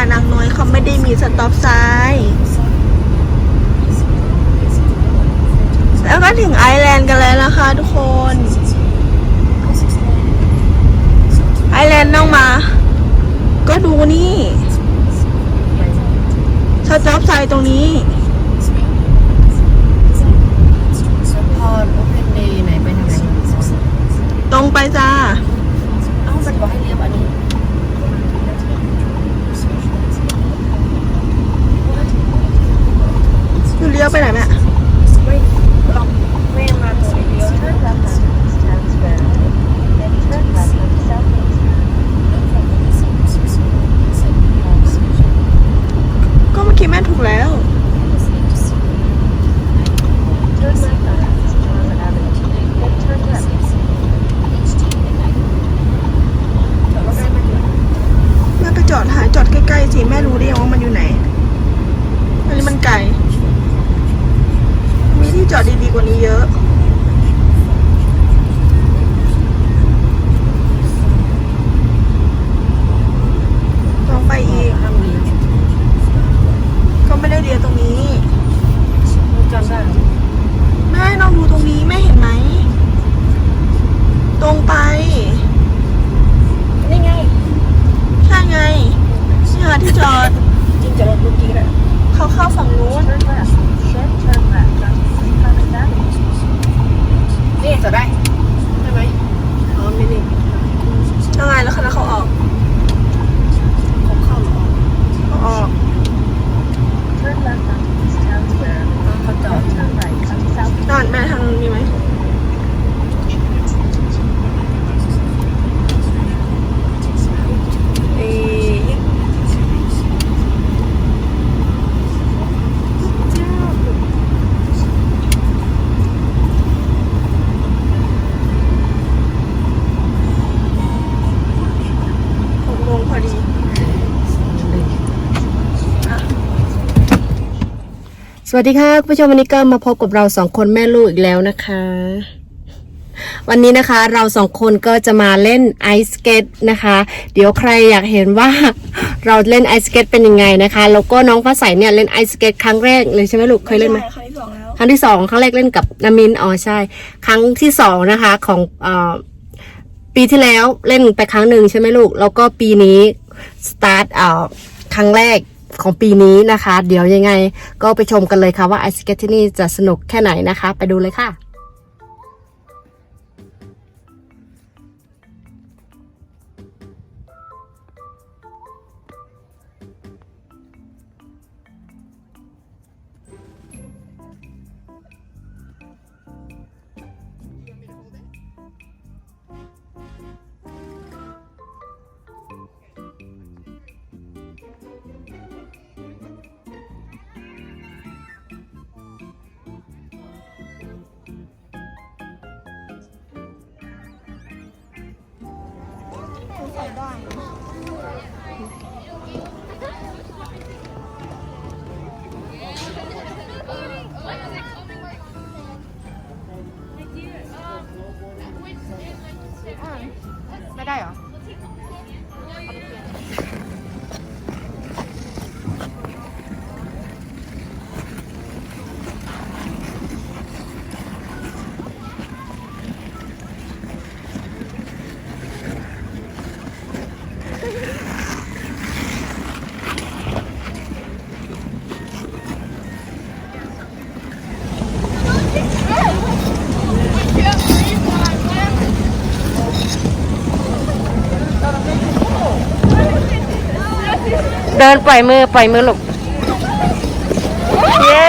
านางน้อยเขาไม่ได้มีสต็อปไซน์แล้วก็ถึงไอร์แลนด์กันแล้วนะคะทุกคน ไอร์แลนด์ต้องมา ก็ดูนี่สต็อปไซน์ตรงนี้ พอโอเพนเดย์ไหนไปทางไหน ตรงไปจ้า เอ้ามันบอกให้เลี้ยวอันนี้ อยู่เลี้ยวไปไหนแม่ ไม่ต้องแม่มาตรงนี้เลี้ยว Turn left on Towns Road, then turn left on Southeast. ก็เมื่อกี้แม่ถูกแล้ว Turn left on East John Avenue, then turn left. แต่ว่าใกล้ไหม แม่ไปจอดหาจอดใกล้ๆสิแม่รู้ได้ยังว่ามันอยู่ไหน อันนี้มันไกล มีที่จอดดีๆกว่านี้เยอะ ต้องไปอีก ห้ามเลี้ยว ก็ไม่ได้เรียนตรงนี้ จำได้ แม่ลองดูตรงนี้แม่เห็นไหม ตรงไป นี่ไง ใช่ไงนี่หาที่จอด จริงจะรถเมื่อกี้แหละเขาเข้าฝั่งนู้น Turn left, then turn left on East Commons Avenue. นี่จะได้ใช่ไหมอ๋อไม่นี่ยังไงแล้วคณะเขาออกเขาเข้าหรอเขาออก Turn left on East Town Square, เขาจอด then turn right on Southeast. นอนแม่ทางนี้ไหมเอ๊ะหกโมงพอดี สวัสดีค่ะคุณผู้ชมวันนี้ก็มาพบกับเราสองคนแม่ลูกอีกแล้วนะคะ วันนี้นะคะเราสองคนก็จะมาเล่นไอสเกตนะคะ เดี๋ยวใครอยากเห็นว่าเราเล่นไอสเกตเป็นยังไงนะคะแล้วก็น้องฟ้าใสเนี่ยเล่นไอสเกตครั้งแรกเลยใช่ไหมลูกเคยเล่นไหมครั้งที่สองแล้วครั้งที่สองครั้งแรกเล่นกับนามินอ๋อใช่ ครั้งที่สองนะคะของเอ่อปีที่แล้วเล่นไปครั้งหนึ่งใช่ไหมลูกแล้วก็ปีนี้สตาร์ทเอ่อครั้งแรก ของปีนี้นะคะ เดี๋ยวยังไงก็ไปชมกันเลยค่ะว่าไอสเก็ตที่นี่จะสนุกแค่ไหนนะคะ ไปดูเลยค่ะ ไม่ได้เหรอ เดินปล่อยมือปล่อยมือลูกเย้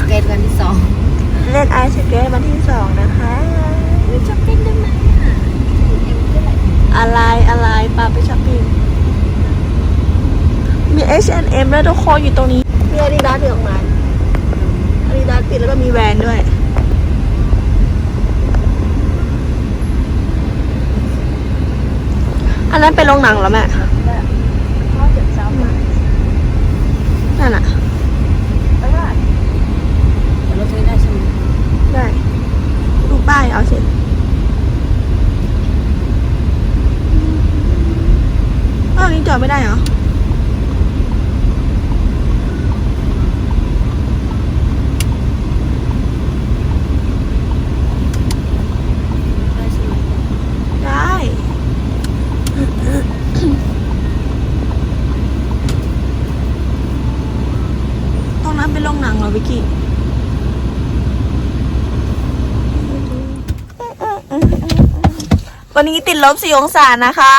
สเกตวันที่สองเล่นไอซ์สเกตวันที่สองนะคะช้อปปิ้งได้ไหมอะไรอะไรปาไปช้อปปิ้งมี H&M แล้วทุกคนอยู่ตรงนี้มีอาดิดาสเดืออกมาอาดิดาสติดแล้วก็มีแวนด้วยอันนั้นเป็นโรงหนังเหรอแม่ Deposit South Lines. นั่นอะ Arrive. แต่รถซื้อได้ใช่ไหม ได้ดูป้ายเอาเสิอ้าวนี้จอดไม่ได้เหรอ ได้ใช่ไหม ได้ ตรงนั้นเป็นโรงหนังเหรอวิกกี้ วันนี้ติดลบสี่องศานะคะ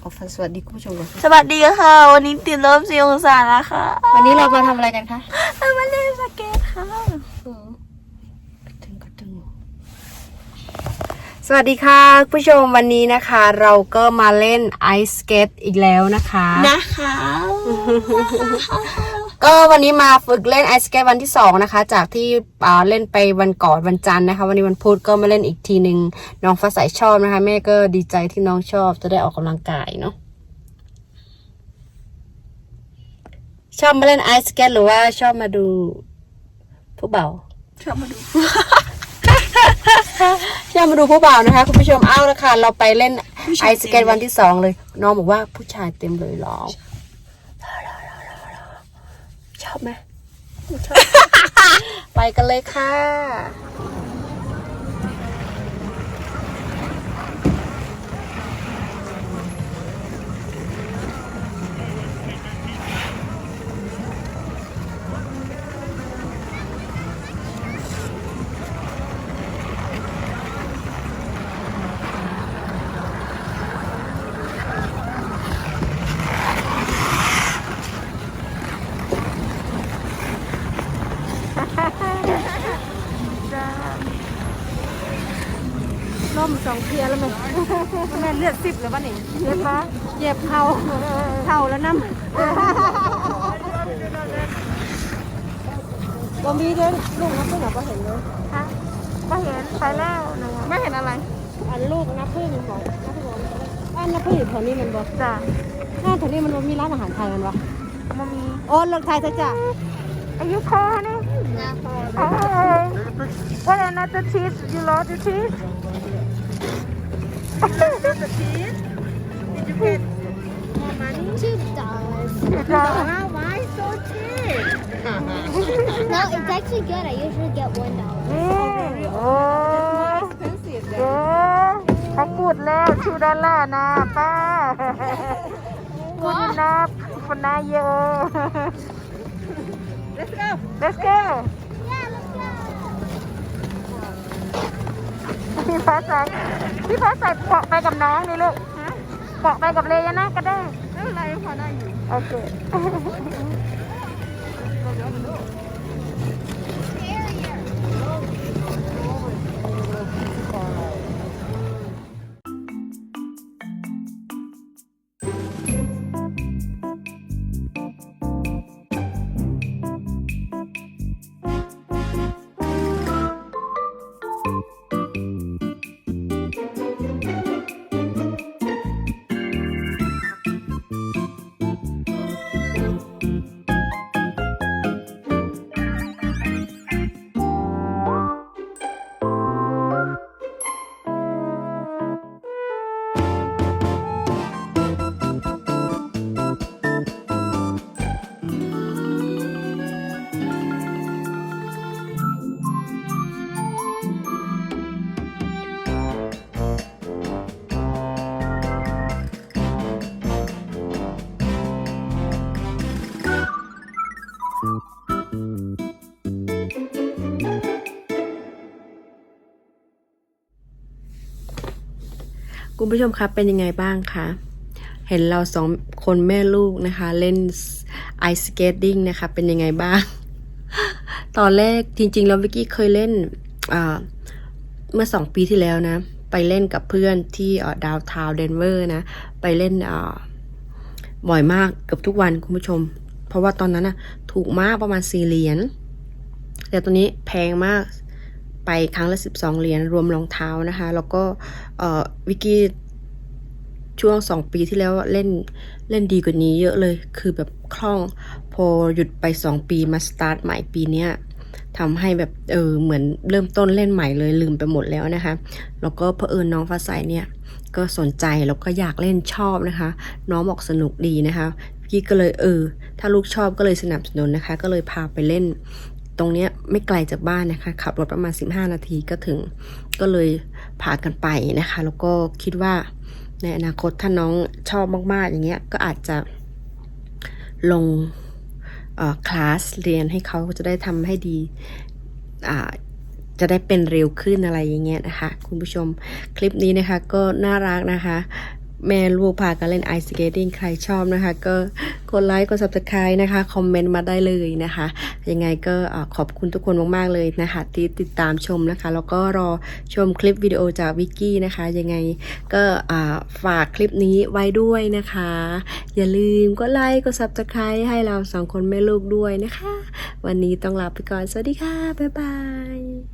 เอาฟันสวัสดีคุณผู้ชมก่อนสวัสดีค่ะ วันนี้ติดลบสี่องศานะคะวันนี้เรามาทำอะไรกันคะเรามาเล่นสเก็ตค่ะถึงก็ถึงสวัสดีค่ะคุณผู้ชมวันนี้นะคะ เราก็มาเล่นไอสเกตอีกแล้วนะคะ นะคะ ก็วันนี้มาฝึกเล่นไอสเกตวันที่สองนะคะ จากที่อ่าเล่นไปวันก่อนวันจันทร์นะคะ วันนี้วันพุธก็มาเล่นอีกทีหนึ่งน้องฟ้าใสชอบนะคะ แม่ก็ดีใจที่น้องชอบจะได้ออกกำลังกายเนาะชอบมาเล่นไอสเกตหรือว่าชอบมาดูผู้เบาชอบมาดูชอบมาดูผู้เบานะคะ คุณผู้ชมเอาละค่ะเราไปเล่นผู้ไอชายสเกตวันที่สองเลย น้องบอกว่าผู้ชายเต็มเลยเหรอ ชอบไหมชอบ ไปกันเลยค่ะ เลือดสิบเลยป่ะนี่เจ็บปะเจ็บเข่าเข่าแล้วน้ำบอมีเด้ลูกนับพึ่งเหรอก็เห็นเลยฮะก็เห็นไปแล้วนะไม่เห็นอะไร อันลูกน้ำผึ้งบอกน้ำผึ้งบอกอันน้ำผึ้งอยู่แถวนี้มันบอกจ้ะถ้าแถวนี้มันบ่มีร้านอาหารไทยมันวะมันมีโอ้เลิกไทยซะจ้ะอายุคอนี่โอ้ย What another cheese you love the cheese No, it's actually good. I usually get one dollar. นี่โอ้ยเอ๊ะเขาพูดแล้วชูดอลลาร์นะป้าพูดนะฟนาเยอะ Let's go Let's go Yeah, let's go. พี่ฟ้าใสพี่ฟ้าใสเกาะไปกับน้องนี่ลูกเกาะไปกับเลยนะก็ได้ ไม่เป็นไรพอได้อยู่โอเค คุณผู้ชมครับเป็นยังไงบ้างคะเห็นเราสองคนแม่ลูกนะคะ เล่นไอสเกตติ้งนะคะ เป็นยังไงบ้าง ตอนแรกจริงๆแล้ววิกกี้เคยเล่นเมื่อสองปีที่แล้วนะ ไปเล่นกับเพื่อนที่ดาวทาวเดนเวอร์นะ ไปเล่นบ่อยมากเกือบทุกวันคุณผู้ชม เพราะว่าตอนนั้นนะถูกมากประมาณสี่เหรียญแต่ตัวนี้แพงมาก ไปครั้งละ 12 เหรียญรวมรองเท้านะคะ แล้วก็วิกกี้ช่วง2ปีที่แล้วเล่นเล่นดีกว่านี้เยอะเลย คือแบบคล่องพอหยุดไป2ปีมาสตาร์ทใหม่ปีเนี้ยทำให้แบบเออเหมือนเริ่มต้นเล่นใหม่เลยลืมไปหมดแล้วนะคะ แล้วก็เผอิญน้องฟ้าใสเนี่ยก็สนใจแล้วก็อยากเล่นชอบนะคะ น้องบอกสนุกดีนะคะพี่ก็เลยเออ ถ้าลูกชอบก็เลยสนับสนุนนะคะ ก็เลยพาไปเล่น ตรงเนี้ยไม่ไกลจากบ้านนะคะ ขับรถประมาณ 15 นาทีก็ถึง ก็เลยพากันไปนะคะ แล้วก็คิดว่าในอนาคตถ้าน้องชอบมากๆอย่างเงี้ยก็อาจจะลงคลาสเรียนให้เขาจะได้ทำให้ดีจะได้เป็นเร็วขึ้นอะไรอย่างเงี้ยนะคะ คุณผู้ชมคลิปนี้นะคะก็น่ารักนะคะ แม่ลูกพากันเล่นไอสเกตติ้งใครชอบนะคะ ก็กดไลค์กด subscribe นะคะ คอมเมนต์มาได้เลยนะคะ ยังไงก็ขอบคุณทุกคนมาก ๆ เลยนะคะ ที่ติดตามชมนะคะ แล้วก็รอชมคลิปวิดีโอจากวิกกี้นะคะ ยังไงก็ฝากคลิปนี้ไว้ด้วยนะคะ อย่าลืมกดไลค์กด subscribe ให้เราสองคนแม่ลูกด้วยนะคะ วันนี้ต้องลาไปก่อน สวัสดีค่ะ บ๊ายบาย